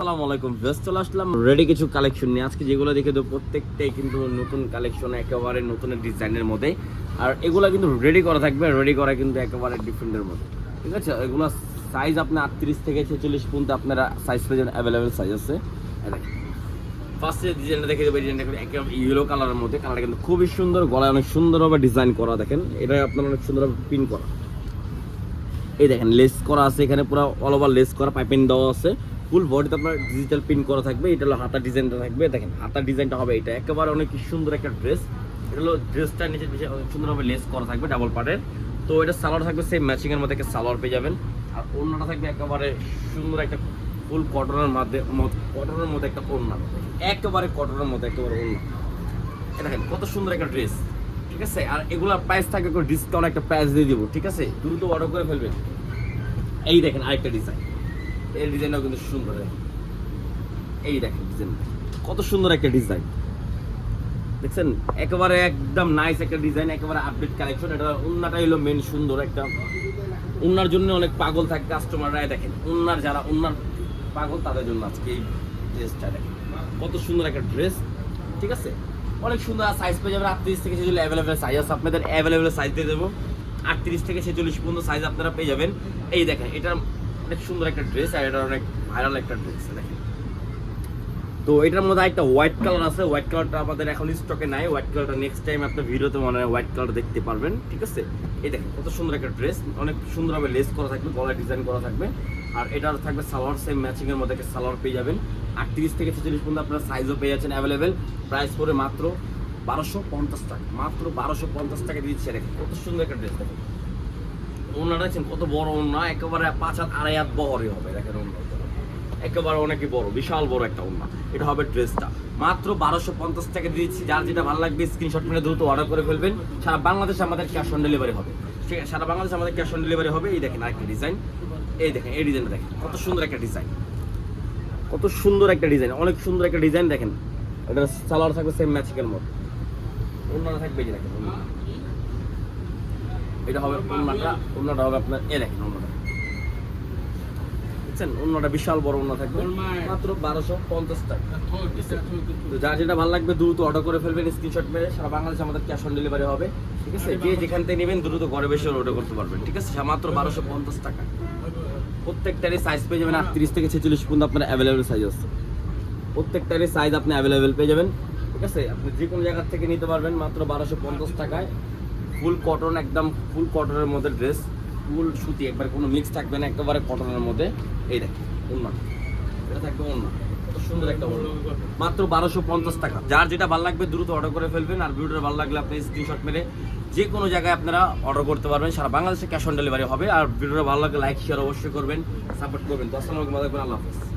আসসালামু আলাইকুম ব্যস্ত চলে আসলাম রেডি কিছু কালেকশন নিয়ে। আজকে যেগুলো দেখে দেবো, প্রত্যেকটাই কিন্তু নতুন কালেকশন একেবারে নতুন ডিজাইনের মধ্যে। আর এগুলো কিন্তু রেডি করা থাকবে রেডি করা কিন্তু একেবারে ডিফারেন্টের মধ্যে। ঠিক আছে? এগুলো সাইজ আপনার আটত্রিশ থেকে ছেচল্লিশ পর্যন্ত আপনারা সাইজ পেয়ে অ্যাভেলেবেল সাইজ আছে। ফার্স্টে ডিজাইনটা দেখে দেবো ডিজাইনটা ইয়েলো কালারের মধ্যে। কালারটা কিন্তু খুবই সুন্দর, গলায় অনেক সুন্দরভাবে ডিজাইন করা, দেখেন। এটা আপনার অনেক সুন্দরভাবে পিন করা। এই দেখেন লেস করা আছে এখানে, পুরো অল ওভার লেস করা পাইপিং দেওয়া আছে। ফুল বডিতে আপনার ডিজিটাল প্রিন্ট করা থাকবে, এটা হলো হাতার ডিজাইনটা থাকবে। দেখেন হাতার ডিজাইনটা হবে এটা। একেবারে অনেক সুন্দর একটা ড্রেস এটা হলো ড্রেসটা নিচে সুন্দরভাবে লেস করা থাকবে ডাবল পার্টের তো এটা সালোয়ার থাকবে সেম ম্যাচিংয়ের মধ্যে একটা সালোয়ার পেয়ে যাবেন। আর ওড়নাটা থাকবে একেবারে সুন্দর একটা ফুল কটনের মধ্যে কটনের মধ্যে একটা ওড়না। একেবারে কটনের মধ্যে একেবারে ওড়না। দেখেন, কত সুন্দর একটা ড্রেস ঠিক আছে? আর এগুলোর প্রাইস থাকবে ডিসকাউন্ট একটা প্রাইস দিয়ে দিব। ঠিক আছে? দ্রুত অর্ডার করে ফেলবেন। এই দেখেন আরেকটা ডিজাইন এই ডিজাইনটাও কিন্তু সুন্দর এই দেখেন ডিজাইন কত সুন্দর একটা ডিজাইন দেখছেন? একেবারে একদম নাইস একটা ডিজাইন একেবারে আপডেট কালেকশন এটা উন্নাটাই হলো মেন সুন্দর একটা। উন্নার জন্য অনেক পাগল থাকে কাস্টমাররা দেখেন, উন্নার যারা, উন্নার পাগল, তাদের জন্য আজকে এই ড্রেসটা দেখেন। কত সুন্দর একটা ড্রেস ঠিক আছে? অনেক সুন্দর সাইজ পেয়ে যাবেন আটত্রিশ থেকে ছেচল্লিশ। অ্যাভেলেবেল সাইজ আছে। আপনাদের অ্যাভেলেবেল সাইজ দিয়ে দেবো। আটত্রিশ থেকে ছেচল্লিশ পর্যন্ত সাইজ আপনারা পেয়ে যাবেন। এই দেখেন এটা অনেক সুন্দর একটা ড্রেস আর এটা অনেক ভাইরাল একটা ড্রেস দেখেন। তো এটার মধ্যে একটা হোয়াইট কালার আছে। হোয়াইট কালারটা আমাদের এখন স্টকে নাই। হোয়াইট কালারটা নেক্সট টাইম আপনার ভিডিওতে মনে হয় হোয়াইট কালার দেখতে পারবেন, ঠিক আছে? এই দেখেন, কত সুন্দর একটা ড্রেস অনেক সুন্দরভাবে লেস করা থাকবে, গলায় ডিজাইন করা থাকবে। আর এটার থাকবে সালোয়ার সেম ম্যাচিং এর মধ্যে একটা সালোয়ার পেয়ে যাবেন। আটত্রিশ থেকে ছেচল্লিশ পর্যন্ত আপনার সাইজও পেয়ে যাচ্ছেন অ্যাভেলেবেল প্রাইস পড়ে মাত্র বারোশো পঞ্চাশ টাকা। মাত্র বারোশো পঞ্চাশ টাকা দিচ্ছে। দেখেন, কত সুন্দর একটা ড্রেস দেখেন। ওনারা দেখছেন কত বড় ওনা, একেবারে পাঁচ হাত আড়াই হাত বহরই হবে, দেখেন ওনা একেবারে অনেকই বড়, বিশাল বড় একটা ওনা। এটা হবে ড্রেসটা। মাত্র বারোশো পঞ্চাশ টাকা দিয়েছি, যার যেটা ভালো লাগবে স্ক্রিনশট মেরে দ্রুত অর্ডার করে ফেলবেন। সারা বাংলাদেশে আমাদের ক্যাশ অন ডেলিভারি হবে। ঠিক আছে, সারা বাংলাদেশে আমাদের ক্যাশ অন ডেলিভারি হবে। এই দেখেন আরেকটা ডিজাইন এই দেখেন, এই ডিজাইনটা দেখেন। কত সুন্দর একটা ডিজাইন কত সুন্দর একটা ডিজাইন অনেক সুন্দর একটা ডিজাইন দেখেন। এটা সালোয়ার থাকবে সেম ম্যাচিংয়ের মতো। অন্যটা থাকবে দেখেন। এটা হবে অন্যটা হবে আপনার এ দেখেন অন্যটা অন্যটা বিশাল বড় অন্য থাকবে। মাত্র বারোশো পঞ্চাশ টাকা। যার যেটা ভালো লাগবে, দ্রুত অর্ডার করে ফেলবেন স্ক্রিনশট মেরে সারা বাংলাদেশে আমাদের ক্যাশ অন ডেলিভারি হবে। ঠিক আছে? যে যেখান থেকে নেবেন, দ্রুত ঘরে অর্ডার করতে পারবেন। ঠিক আছে? মাত্র বারোশো পঞ্চাশ টাকা। প্রত্যেকটারই সাইজ পেয়ে যাবেন আটত্রিশ থেকে ছেচল্লিশ পর্যন্ত আপনার অ্যাভেলেবেল সাইজ আছে। প্রত্যেকটারই সাইজ আপনি অ্যাভেলেবেল পেয়ে যাবেন। ঠিক আছে? আপনি যে কোনো জায়গা থেকে নিতে পারবেন, মাত্র বারোশো পঞ্চাশ টাকায়। ফুল কটন, একদম ফুল কটনের মধ্যে ড্রেস ফুল সুতি, একবার কোনো মিক্স থাকবে না, একেবারে কটনের মধ্যে। এই দেখেন অন্য এটা থাকবে অন্য একটা মাত্র বারোশো পঞ্চাশ টাকা। যার যেটা ভালো লাগবে, দ্রুত অর্ডার করে ফেলবেন। আর ভিডিওটা ভালো লাগলে আপনি স্ক্রিনশট মেরে যে কোনো জায়গায় আপনারা অর্ডার করতে পারবেন। সারা বাংলাদেশে ক্যাশ অন ডেলিভারি হবে। আর ভিডিওটা ভালো লাগলে লাইক শেয়ার অবশ্যই করবেন। সাপোর্ট করবেন। তো আসসালামু আলাইকুম, আল্লাহ হাফেজ।